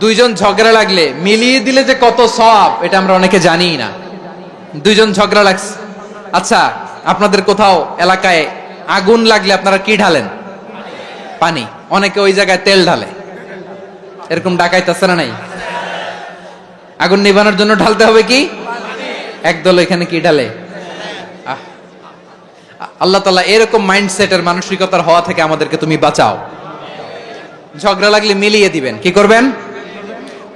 দুইজন ঝগড়া লাগলে, মিলিয়ে দিলে যে কত সব, এটা আমরা অনেকে জানি না। দুইজন ঝগড়া লাগছে। আচ্ছা আপনাদের কোথাও এলাকায় আগুন লাগলে আপনারা কি ঢালেন? পানি। অনেকে ওই জায়গায় তেল ঢালে। এরকম ডাকাইতেছে না নাই? আগুন নিভানোর জন্য ঢালতে হবে কি? একদল এখানে কি ঢালে। আল্লাহ তালা এরকম মাইন্ডসেটের মানসিকতার হওয়া থেকে আমাদেরকে তুমি বাঁচাও। ঝগড়া লাগলে মিলিয়ে দিবেন। কি করবেন?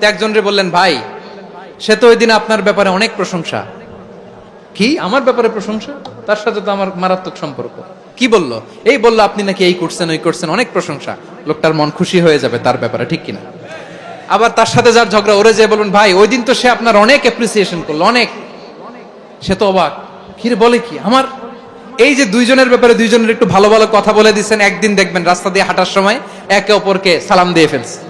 তো একজনরে বললেন, ভাই, সে তো ওই দিন আপনার ব্যাপারে অনেক প্রশংসা। কি? আমার ব্যাপারে প্রশংসা? তার সাথে তো আমার মারাত্মক সম্পর্ক। কি বলল? এই বলল, আপনি নাকি এই করছেন, ওই করছেন, অনেক প্রশংসা। লোকটার মন খুশি হয়ে যাবে তার ব্যাপারে, ঠিক কিনা? আবার তার সাথে যার ঝগড়া, ওরে যে বলবেন, ভাই ওই দিন তো সে আপনার অনেক অ্যাপ্রিসিয়েশন করল, অনেক। সে তো অবাক। কিরে, বলে কি? আমার? এই যে দুইজনের ব্যাপারে দুইজনের একটু ভালো ভালো কথা বলে দিচ্ছেন, একদিন দেখবেন রাস্তা দিয়ে হাঁটার সময় একে অপরকে সালাম দিয়ে ফেলছে।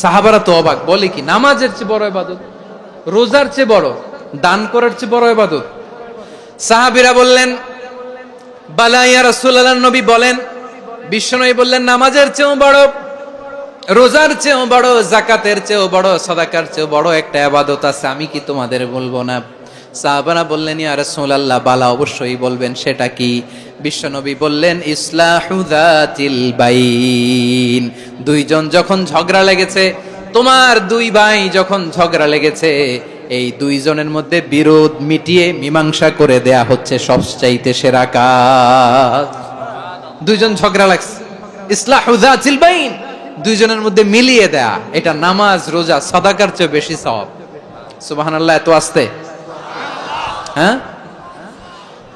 সাহাবারা তো অবাক। বলে কি, নামাজের চেয়ে বড় আবাদত রোজার চেয়ে বড়? দান করার চেয়ে বড় আবাদত সাহাবিরা বললেন বালাইয়া রাসূলুল্লাহ, নবী বলেন, বিশ্বনবী বললেন, নামাজের চেয়েও বড়, রোজার চেয়েও বড় জাকাতের চেয়েও বড়, সদাকার চেয়েও বড় একটা আবাদত আছে, আমি কি তোমাদের বলব না? সাহাবারা বললেন, ইয়া রাসূলুল্লাহ, বালা অবশ্যই বলবেন, সেটা কি? বিশ্বনবী বললেন ইসলাহুদাতিল বাইন। দুইজন যখন ঝগড়া লেগেছে, তোমার দুই ভাই যখন ঝগড়া লেগেছে, এই দুইজনের মধ্যে বিরোধ মিটিয়ে মীমাংসা করে দেয়া হচ্ছে সবচাইতে সেরা কাজ। দুইজন ঝগড়া লাগছে। ইসলাহুদাতিল বাইন। দুইজনের মধ্যে মিলিয়ে দেয়া, এটা নামাজ, রোজা, সদাকার চেয়ে বেশি সওয়াব। সুবহানাল্লাহ, এত আসতে? হ্যাঁ?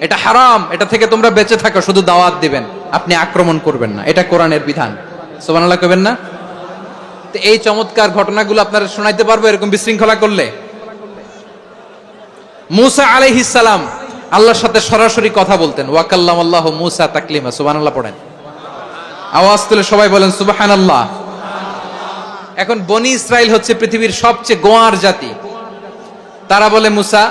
এটা হারাম, এটা থেকে তোমরা বেঁচে থাকো, শুধু দাওয়াত দিবেন। আপনি আক্রমণ করবেন না। এটা কোরআনের বিধান। সোবানাল্লাহ কবেন না? এই চমৎকার ঘটনাগুলো আপনারা শোনাইতে পারব, এরকম বিশৃঙ্খলা করলে। মুসা আলাইহিস সালাম আল্লাহর সাথে সরাসরি কথা বলতেন। ওয়াকাল্লাম আল্লাহ মুসা তাকলিমা, সুবহানাল্লাহ পড়েন। আওয়াজ তুলে সবাই বলেন, সুবহানাল্লাহ। এখন বনি ইসরাইল হচ্ছে পৃথিবীর সবচেয়ে গোয়ার জাতি। তারা বলে, মুসা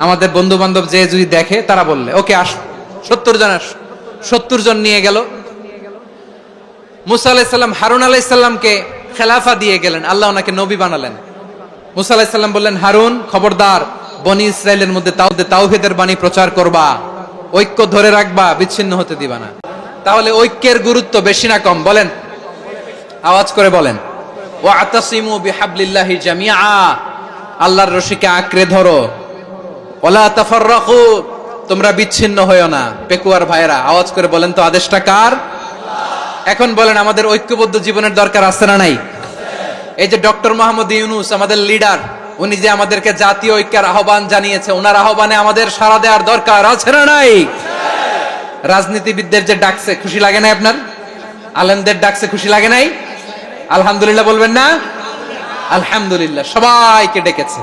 আমাদের বন্ধু বান্ধব যে যদি দেখে, তারা বললে, ওকে, আস। সত্তর জন আস। সত্তর জন নিয়ে গেল। মুসা আলাইসাল্লাম হারুন আলাইসাল্লামকে খেলাফা দিয়ে গেলেন। আল্লাহ ওনাকে নবী বানালেন। মুসা আলাহিসাল্লাম বললেন, হারুন, খবরদার, বনি ইসরায়েলের মধ্যে তাওদে তাওহিদের বাণী প্রচার করবা। ঐক্য ধরে রাখবা, বিচ্ছিন্ন হতে দিবা না। তাহলে ঐক্যের গুরুত্ব বেশি না কম? বলেন। আওয়াজ করে বলেন। ও আতাসিমু বিহাবলিল্লাহি জামিআ। আল্লাহর রশিকে আঁকড়ে ধরো। ওলা তাফাররাকু, তোমরা বিচ্ছিন্ন হয়েও না। পেকুয়ার ভাইরা আওয়াজ করে বলেন তো আদেশটা কার? এখন বলেন, আমাদের ঐক্যবদ্ধ জীবনের দরকার আছে না নাই? এই যে ডক্টর মোহাম্মদ ইউনুস, আমাদের লিডার, উনি যে আমাদেরকে জাতীয় ঐক্যের আহ্বান জানিয়েছে ওনার আহ্বানে আমাদের সাড়া দেওয়ার দরকার আছে না নাই? রাজনীতিবিদদের যে ডাকছে, খুশি লাগে না আপনার? আলেমদের ডাকছে, খুশি লাগে নাই? আলহামদুলিল্লাহ বলবেন না? আলহামদুলিল্লাহ, সবাইকে ডেকেছে।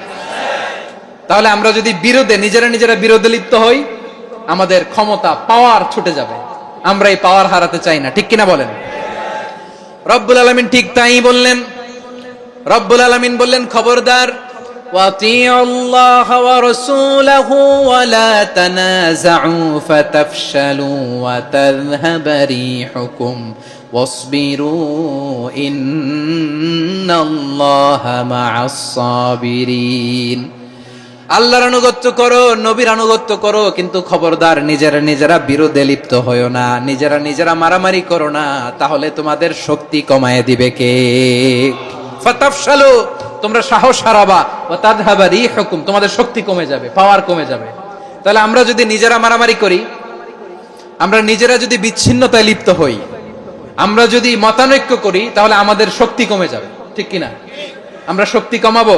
তাহলে আমরা যদি বিরোধে নিজেরা নিজেরা বিরোধে লিপ্ত হই আমাদের ক্ষমতা পাওয়ার ছুটে যাবে আমরা এই পাওয়ার হারাতে চাই না ঠিক কিনা বলেন রব্বুল আলমিন ঠিক তাই বললেন রব্বুল আলমিন বললেন খবরদার وَأَطِيعُوا اللَّهَ وَرَسُولَهُ وَلَا تَنَازَعُوا فَتَفْشَلُوا وَتَذْهَبَ رِيحُكُمْ وَاصْبِرُوا إِنَّ اللَّهَ مَعَ الصَّابِرِينَ আল্লাহর আনুগত্য করো, নবীর আনুগত্য করো, কিন্তু খবরদার নিজেরা নিজেরা বিরোধে লিপ্ত হয়েও না, নিজেরা নিজেরা মারামারি করো না, তাহলে তোমাদের শক্তি কমায় দিবে কে? ফাতাফশালু, তোমরা সাহস হারাবা ও তাদহাবা রিহুকুম, তোমাদের শক্তি কমে যাবে পাওয়ার কমে যাবে। তাহলে আমরা যদি নিজেরা মারামারি করি, আমরা নিজেরা যদি বিচ্ছিন্নতায় লিপ্ত হই, আমরা যদি মতানৈক্য করি, তাহলে আমাদের শক্তি কমে যাবে, ঠিক কিনা? আমরা শক্তি কমাবো?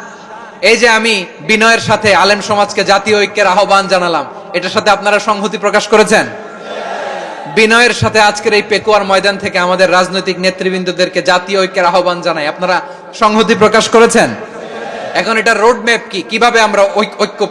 এই যে আমি বিনয়ের সাথে আলেম সমাজকে জাতীয় ঐক্যের আহ্বান জানালাম, এটার সাথে আপনারা সংহতি প্রকাশ করেছেন? বিনয়ের সাথে আজকের এই পেকুয়ার ময়দান থেকে আমাদের রাজনৈতিক নেতৃবৃন্দদেরকে জাতীয় ঐক্যের আহ্বান জানাই। আপনারা সংহতি প্রকাশ করেছেন? এখন এটা রোড ম্যাপ কি? কীভাবে আমরা ঐক- ঐক্য